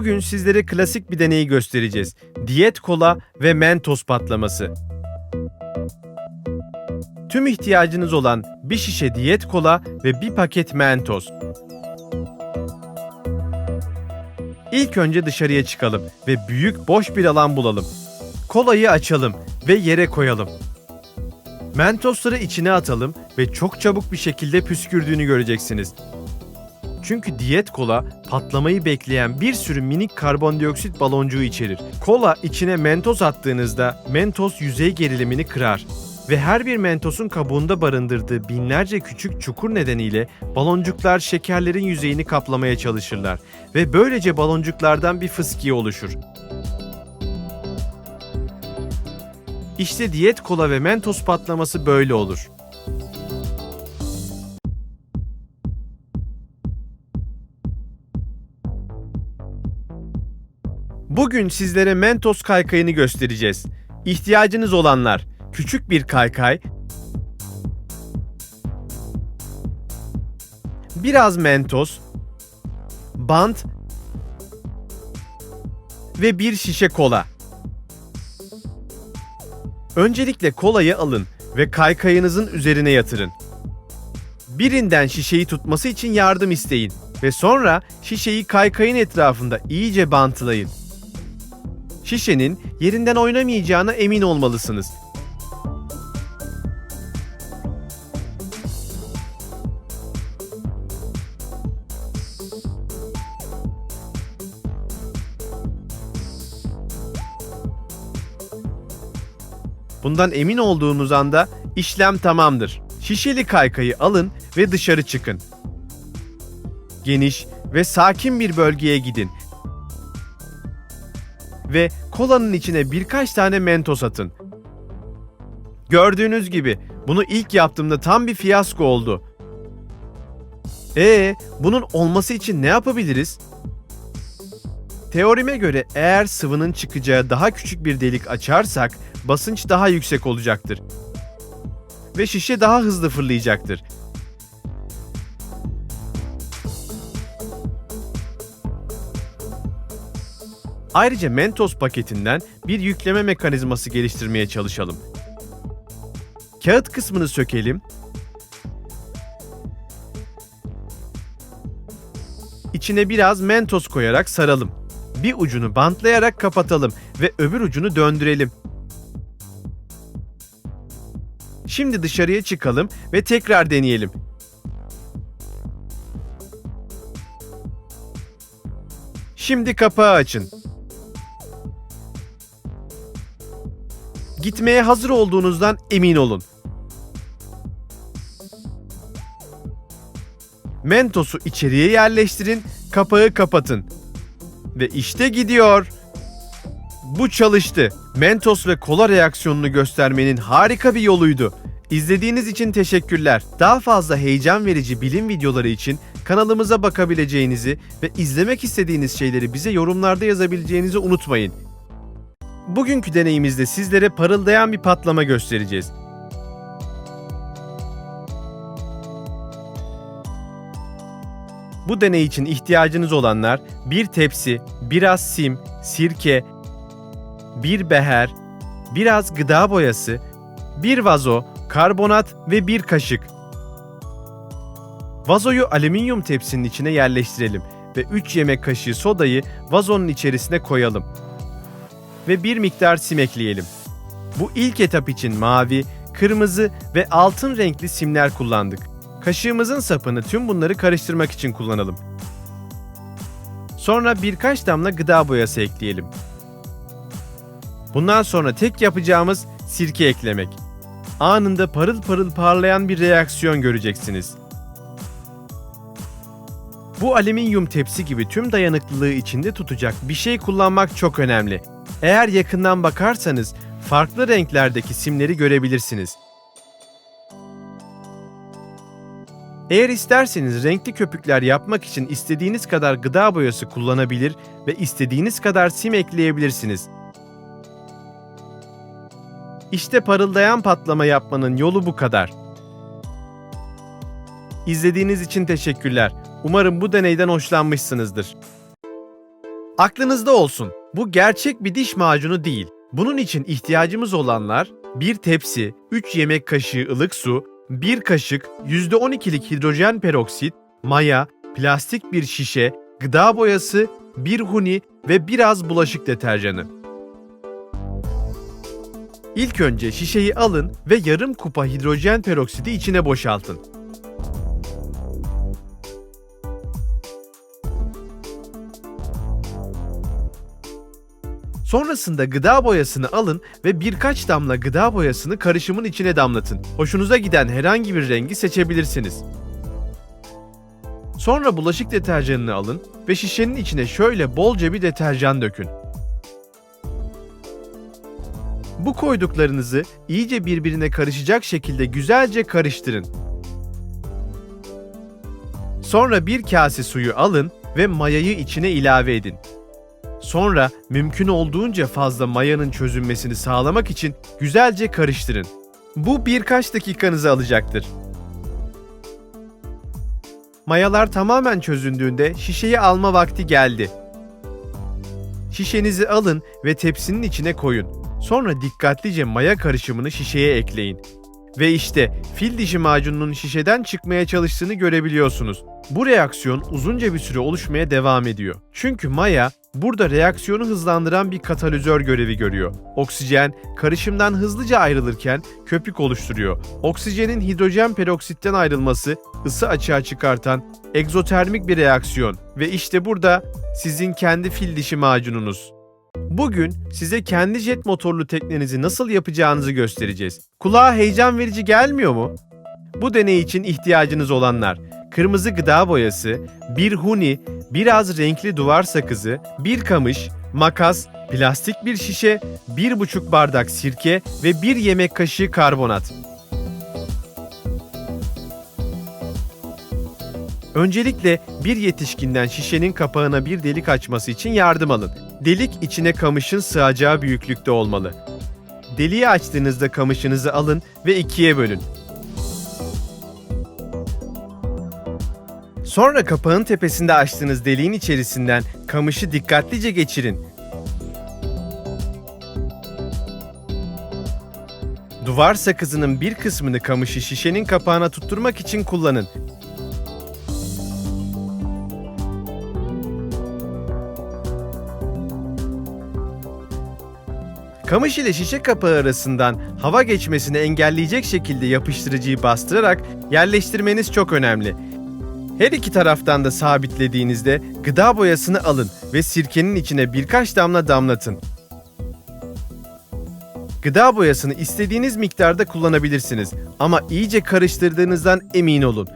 Bugün sizlere klasik bir deneyi göstereceğiz. Diyet kola ve mentos patlaması. Tüm ihtiyacınız olan bir şişe diyet kola ve bir paket mentos. İlk önce dışarıya çıkalım ve büyük boş bir alan bulalım. Kolayı açalım ve yere koyalım. Mentosları içine atalım ve çok çabuk bir şekilde püskürdüğünü göreceksiniz. Çünkü diyet kola patlamayı bekleyen bir sürü minik karbondioksit baloncuğu içerir. Kola içine mentos attığınızda mentos yüzey gerilimini kırar ve her bir mentosun kabuğunda barındırdığı binlerce küçük çukur nedeniyle baloncuklar şekerlerin yüzeyini kaplamaya çalışırlar ve böylece baloncuklardan bir fıskiye oluşur. İşte diyet kola ve mentos patlaması böyle olur. Bugün sizlere Mentos kaykayını göstereceğiz. İhtiyacınız olanlar küçük bir kaykay, biraz Mentos, bant ve bir şişe kola. Öncelikle kolayı alın ve kaykayınızın üzerine yatırın. Birinden şişeyi tutması için yardım isteyin ve sonra şişeyi kaykayın etrafında iyice bantlayın. Şişenin yerinden oynamayacağına emin olmalısınız. Bundan emin olduğunuz anda işlem tamamdır. Şişeli kaykayı alın ve dışarı çıkın. Geniş ve sakin bir bölgeye gidin ve kolanın içine birkaç tane mentos atın. Gördüğünüz gibi bunu ilk yaptığımda tam bir fiyasko oldu. Ee, bunun olması için ne yapabiliriz? Teorime göre eğer sıvının çıkacağı daha küçük bir delik açarsak basınç daha yüksek olacaktır. Ve şişe daha hızlı fırlayacaktır. Ayrıca Mentos paketinden bir yükleme mekanizması geliştirmeye çalışalım. Kağıt kısmını sökelim. İçine biraz Mentos koyarak saralım. Bir ucunu bantlayarak kapatalım ve öbür ucunu döndürelim. Şimdi dışarıya çıkalım ve tekrar deneyelim. Şimdi kapağı açın. Gitmeye hazır olduğunuzdan emin olun. Mentos'u içeriye yerleştirin, kapağı kapatın. Ve işte gidiyor. Bu çalıştı. Mentos ve kola reaksiyonunu göstermenin harika bir yoluydu. İzlediğiniz için teşekkürler. Daha fazla heyecan verici bilim videoları için kanalımıza bakabileceğinizi ve izlemek istediğiniz şeyleri bize yorumlarda yazabileceğinizi unutmayın. Bugünkü deneyimizde sizlere parıldayan bir patlama göstereceğiz. Bu deney için ihtiyacınız olanlar bir tepsi, biraz sim, sirke, bir beher, biraz gıda boyası, bir vazo, karbonat ve bir kaşık. Vazoyu alüminyum tepsinin içine yerleştirelim ve 3 yemek kaşığı sodayı vazonun içerisine koyalım ve bir miktar sim ekleyelim. Bu ilk etap için mavi, kırmızı ve altın renkli simler kullandık. Kaşığımızın sapını tüm bunları karıştırmak için kullanalım. Sonra birkaç damla gıda boyası ekleyelim. Bundan sonra tek yapacağımız sirke eklemek. Anında parıl parıl parlayan bir reaksiyon göreceksiniz. Bu alüminyum tepsi gibi tüm dayanıklılığı içinde tutacak bir şey kullanmak çok önemli. Eğer yakından bakarsanız farklı renklerdeki simleri görebilirsiniz. Eğer isterseniz renkli köpükler yapmak için istediğiniz kadar gıda boyası kullanabilir ve istediğiniz kadar sim ekleyebilirsiniz. İşte parıldayan patlama yapmanın yolu bu kadar. İzlediğiniz için teşekkürler. Umarım bu deneyden hoşlanmışsınızdır. Aklınızda olsun. Bu gerçek bir diş macunu değil. Bunun için ihtiyacımız olanlar bir tepsi, 3 yemek kaşığı ılık su, 1 kaşık %12'lik hidrojen peroksit, maya, plastik bir şişe, gıda boyası, bir huni ve biraz bulaşık deterjanı. İlk önce şişeyi alın ve yarım kupa hidrojen peroksidi içine boşaltın. Sonrasında gıda boyasını alın ve birkaç damla gıda boyasını karışımın içine damlatın. Hoşunuza giden herhangi bir rengi seçebilirsiniz. Sonra bulaşık deterjanını alın ve şişenin içine şöyle bolca bir deterjan dökün. Bu koyduklarınızı iyice birbirine karışacak şekilde güzelce karıştırın. Sonra bir kase suyu alın ve mayayı içine ilave edin. Sonra mümkün olduğunca fazla mayanın çözünmesini sağlamak için güzelce karıştırın. Bu birkaç dakikanızı alacaktır. Mayalar tamamen çözündüğünde şişeyi alma vakti geldi. Şişenizi alın ve tepsinin içine koyun. Sonra dikkatlice maya karışımını şişeye ekleyin. Ve işte fil dişi macununun şişeden çıkmaya çalıştığını görebiliyorsunuz. Bu reaksiyon uzunca bir süre oluşmaya devam ediyor. Çünkü maya burada reaksiyonu hızlandıran bir katalizör görevi görüyor. Oksijen karışımdan hızlıca ayrılırken köpük oluşturuyor. Oksijenin hidrojen peroksitten ayrılması ısı açığa çıkartan egzotermik bir reaksiyon ve işte burada sizin kendi fil dişi macununuz. Bugün size kendi jet motorlu teknenizi nasıl yapacağınızı göstereceğiz. Kulağa heyecan verici gelmiyor mu? Bu deney için ihtiyacınız olanlar kırmızı gıda boyası, bir huni, biraz renkli duvar sakızı, bir kamış, makas, plastik bir şişe, bir buçuk bardak sirke ve bir yemek kaşığı karbonat. Öncelikle bir yetişkinden şişenin kapağına bir delik açması için yardım alın. Delik içine kamışın sığacağı büyüklükte olmalı. Deliği açtığınızda kamışınızı alın ve ikiye bölün. Sonra kapağın tepesinde açtığınız deliğin içerisinden kamışı dikkatlice geçirin. Duvar sakızının bir kısmını kamışı şişenin kapağına tutturmak için kullanın. Kamış ile şişe kapağı arasından hava geçmesini engelleyecek şekilde yapıştırıcıyı bastırarak yerleştirmeniz çok önemli. Her iki taraftan da sabitlediğinizde gıda boyasını alın ve sirkenin içine birkaç damla damlatın. Gıda boyasını istediğiniz miktarda kullanabilirsiniz ama iyice karıştırdığınızdan emin olun.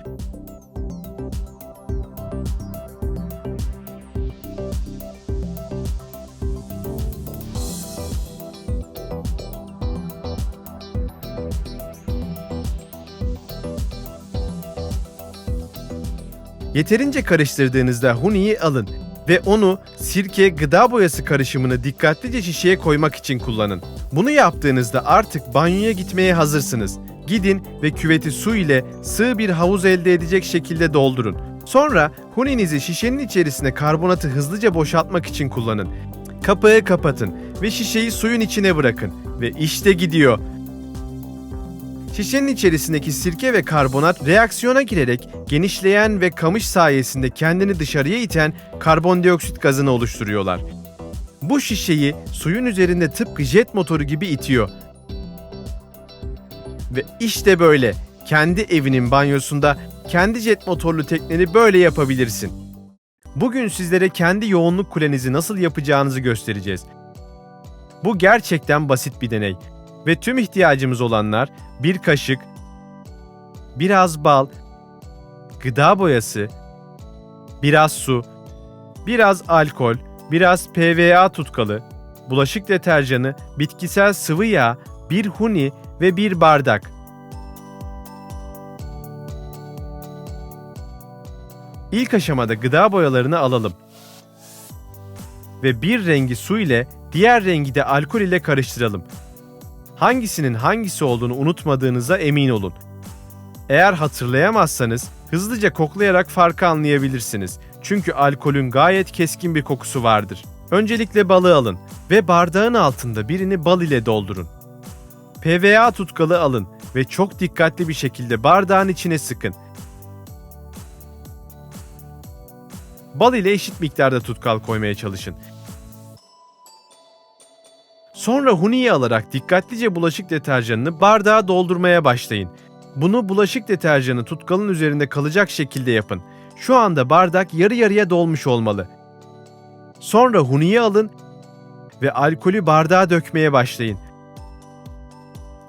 Yeterince karıştırdığınızda huniyi alın ve onu sirke gıda boyası karışımını dikkatlice şişeye koymak için kullanın. Bunu yaptığınızda artık banyoya gitmeye hazırsınız. Gidin ve küveti su ile sığ bir havuz elde edecek şekilde doldurun. Sonra huninizi şişenin içerisine karbonatı hızlıca boşaltmak için kullanın. Kapağı kapatın ve şişeyi suyun içine bırakın ve işte gidiyor. Şişenin içerisindeki sirke ve karbonat reaksiyona girerek genişleyen ve kamış sayesinde kendini dışarıya iten karbondioksit gazını oluşturuyorlar. Bu şişeyi suyun üzerinde tıpkı jet motoru gibi itiyor. Ve işte böyle kendi evinin banyosunda kendi jet motorlu tekneni böyle yapabilirsin. Bugün sizlere kendi yoğunluk kulenizi nasıl yapacağınızı göstereceğiz. Bu gerçekten basit bir deney ve tüm ihtiyacımız olanlar bir kaşık, biraz bal, gıda boyası, biraz su, biraz alkol, biraz PVA tutkalı, bulaşık deterjanı, bitkisel sıvı yağ, bir huni ve bir bardak. İlk aşamada gıda boyalarını alalım. Ve bir rengi su ile diğer rengi de alkol ile karıştıralım hangisinin hangisi olduğunu unutmadığınıza emin olun. Eğer hatırlayamazsanız hızlıca koklayarak farkı anlayabilirsiniz. Çünkü alkolün gayet keskin bir kokusu vardır. Öncelikle balığı alın ve bardağın altında birini bal ile doldurun. PVA tutkalı alın ve çok dikkatli bir şekilde bardağın içine sıkın. Bal ile eşit miktarda tutkal koymaya çalışın. Sonra huniyi alarak dikkatlice bulaşık deterjanını bardağa doldurmaya başlayın. Bunu bulaşık deterjanı tutkalın üzerinde kalacak şekilde yapın. Şu anda bardak yarı yarıya dolmuş olmalı. Sonra huniyi alın ve alkolü bardağa dökmeye başlayın.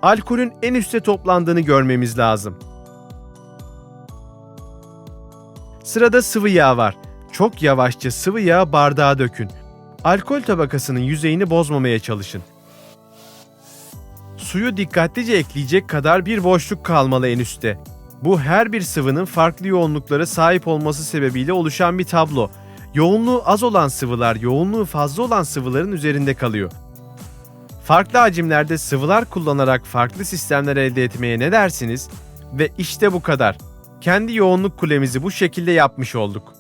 Alkolün en üste toplandığını görmemiz lazım. Sırada sıvı yağ var. Çok yavaşça sıvı yağı bardağa dökün. Alkol tabakasının yüzeyini bozmamaya çalışın. Suyu dikkatlice ekleyecek kadar bir boşluk kalmalı en üstte. Bu her bir sıvının farklı yoğunluklara sahip olması sebebiyle oluşan bir tablo. Yoğunluğu az olan sıvılar yoğunluğu fazla olan sıvıların üzerinde kalıyor. Farklı hacimlerde sıvılar kullanarak farklı sistemler elde etmeye ne dersiniz? Ve işte bu kadar. Kendi yoğunluk kulemizi bu şekilde yapmış olduk.